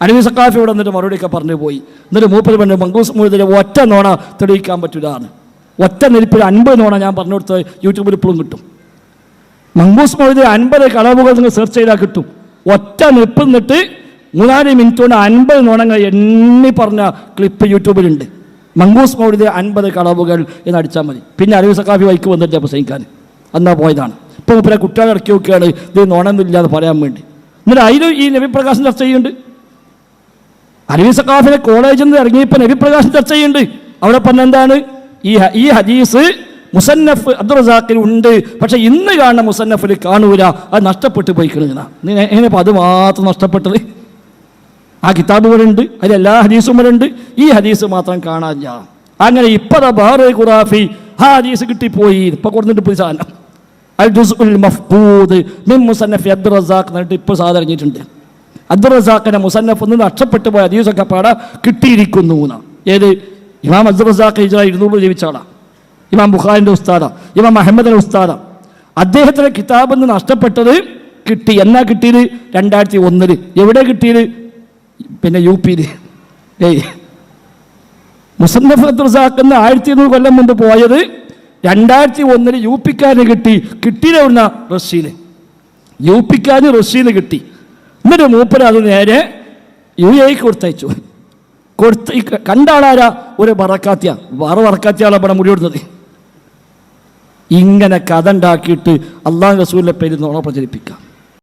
അനവി സക്കാഫി ഇവിടെ എന്നിട്ട് മറുപടിയൊക്കെ പറഞ്ഞു പോയി. എന്നിട്ട് മൂപ്പര് പറഞ്ഞു മങ്കൂസ് മുഴുതിലെ ഒറ്റ നോണ തെളിയിക്കാൻ പറ്റില്ലാന്ന് ഒറ്റ നെരിപ്പിൽ അൻപത് നോണ ഞാൻ പറഞ്ഞു കൊടുത്ത് യൂട്യൂബിൽ ഇപ്പോഴും കിട്ടും. മങ്കൂസ് മൊയ്ത് അൻപത് കളവുകൾ നിങ്ങൾ സെർച്ച് ചെയ്താൽ കിട്ടും. ഒറ്റ നിപ്പ് നിന്നിട്ട് മൂന്നാൽ മിനിറ്റ് കൊണ്ട് അൻപത് നോണങ്ങൾ എണ്ണി പറഞ്ഞ ക്ലിപ്പ് യൂട്യൂബിലുണ്ട് മങ്കൂസ് മൗലിദ് അൻപത് കളവുകൾ എന്ന് അടിച്ചാൽ മതി. പിന്നെ അലവി സക്കാഫി വൈക്ക് വന്നിട്ട് പ്രസംഗിക്കാൻ അന്നാ പോയതാണ്. ഇപ്പോൾ മൂപ്പരെ കുട്ടികളെ ഇറക്കി നോക്കുകയാണ്. ഇത് നോണമെന്നില്ലാതെ പറയാൻ വേണ്ടി. എന്നിട്ട് അതിലും ഈ നബിപ്രകാശം ചർച്ച ചെയ്യുന്നുണ്ട്. അലവി സക്കാഫിനെ കോളേജിൽ നിന്ന് ഇറങ്ങിയപ്പോൾ നബിപ്രകാശം ചർച്ച ചെയ്യുന്നുണ്ട് അവിടെ പറഞ്ഞ എന്താണ്? ഈ ഈ ഹദീസ് മുസന്നഫ് അബ്ദുറസാഖിൽ ഉണ്ട്. പക്ഷെ ഇന്ന് കാണുന്ന മുസന്നഫിൽ കാണൂല. അത് നഷ്ടപ്പെട്ടു പോയി എങ്ങനെ ഇപ്പം അത് മാത്രം നഷ്ടപ്പെട്ടത്? ആ കിതാബുകളുണ്ട് അതിൽ എല്ലാ ഹദീസും ഇവിടെ ഉണ്ട്. ഈ ഹദീസ് മാത്രം കാണാനില്ല. അങ്ങനെ ഇപ്പതാ ബാറ് ഖുറാഫി ആ ഹദീസ് കിട്ടിപ്പോയി. ഇപ്പൊ കൊടുത്തിട്ട് പോയി സാധനം. അൽ ജുസ്ഉൽ മഫ്കൂദ് മിൻ മുസന്നഫ് അബ്ദുറസാഖ് എന്നിട്ട് ഇപ്പോൾ സാധനം ഇറങ്ങിയിട്ടുണ്ട്. അബ്ദുർ റസാഖിന്റെ മുസന്നഫ് നിന്ന് നഷ്ടപ്പെട്ടു പോയ ഹദീസൊക്കെ പാടെ കിട്ടിയിരിക്കുന്നു എന്ന്. ഏത്? ഇമാം അബ്ദുർ റസാഖ് ഹിജറ ഇരുന്നൂറ് ജീവിച്ച ഇമാം ബുഖാരിന്റെ ഉസ്താദ. ഇമാം അഹമ്മദിന്റെ ഉസ്താദ. അദ്ദേഹത്തിന്റെ കിതാബിൽ നിന്ന് നഷ്ടപ്പെട്ടത് കിട്ടി. എന്നാ കിട്ടിയത്? രണ്ടായിരത്തി ഒന്നിൽ എവിടെ കിട്ടിയത്? പിന്നെ യു പിയിൽ ഏയ്. മുസന്നഫ് അബ്ദുറസാഖ് എന്ന് ആയിരത്തി ഇരുന്നൂറ് കൊല്ലം മുമ്പ് പോയത് രണ്ടായിരത്തി ഒന്നിൽ യു പിക്കാരന് കിട്ടി. കിട്ടിയതെവിടുന്ന റഷ്യയിൽ യു പിക്കാരന് റഷ്യയിൽ കിട്ടി. എന്നിട്ട് മൂപ്പര് അത് നേരെ യു എക്ക് കൊടുത്തയച്ചു. കൊടുത്ത് ഈ ക- കണ്ട ആളാരാ ഒരു വറക്കാത്തിയ. വേറെ വറക്കാത്തിയാളെ ഇവിടെ മുടി കൊടുത്തത്. ഇങ്ങനെ കഥ ഉണ്ടാക്കിയിട്ട് അള്ളാഹ് റസൂലിന്റെ പേര് നോണ പ്രചരിപ്പിക്കാം.